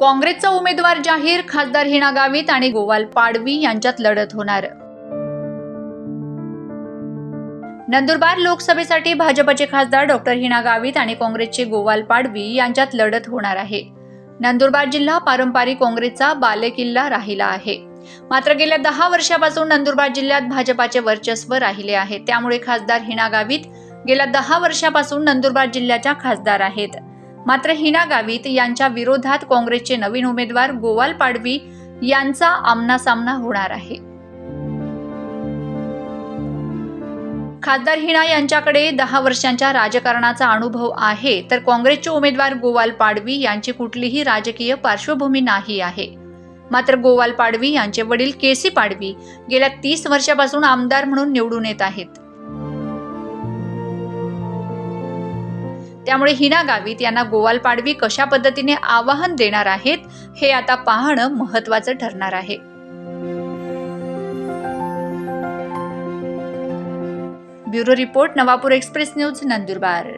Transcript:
काँग्रेसचा उमेदवार जाहीर खासदार हिना गावित आणि गोवाल पाडवी यांच्यात लढत होणार. नंदुरबार लोकसभेसाठी भाजपचे खासदार डॉक्टर हिना गावित आणि काँग्रेसचे गोवाल पाडवी यांच्यात लढत होणार आहे. नंदुरबार जिल्हा पारंपरिक काँग्रेसचा बालेकिल्ला राहिला आहे. मात्र गेल्या दहा वर्षापासून नंदुरबार जिल्ह्यात भाजपाचे वर्चस्व राहिले आहे. त्यामुळे खासदार हिना गावित गेल्या दहा वर्षापासून नंदुरबार जिल्ह्याच्या खासदार आहेत. मात्र हिना गावित यांच्या विरोधात काँग्रेसचे नवीन उमेदवार गोवाल पाडवी यांचा आमनासामना होणार आहे. खासदार हिना यांच्याकडे दहा वर्षांच्या राजकारणाचा अनुभव आहे तर काँग्रेसचे उमेदवार गोवाल पाडवी यांची कुठलीही राजकीय पार्श्वभूमी नाही आहे. मात्र गोवाल पाडवी यांचे वडील केसी पाडवी गेल्या तीस वर्षापासून आमदार म्हणून निवडून येत आहेत. त्यामुळे हिना गावित यांना गोवाल पाडवी कशा पद्धतीने आवाहन देणार आहेत हे आता पाहणं महत्वाचं ठरणार आहे. Bureau report Navapur express news Nandurbar.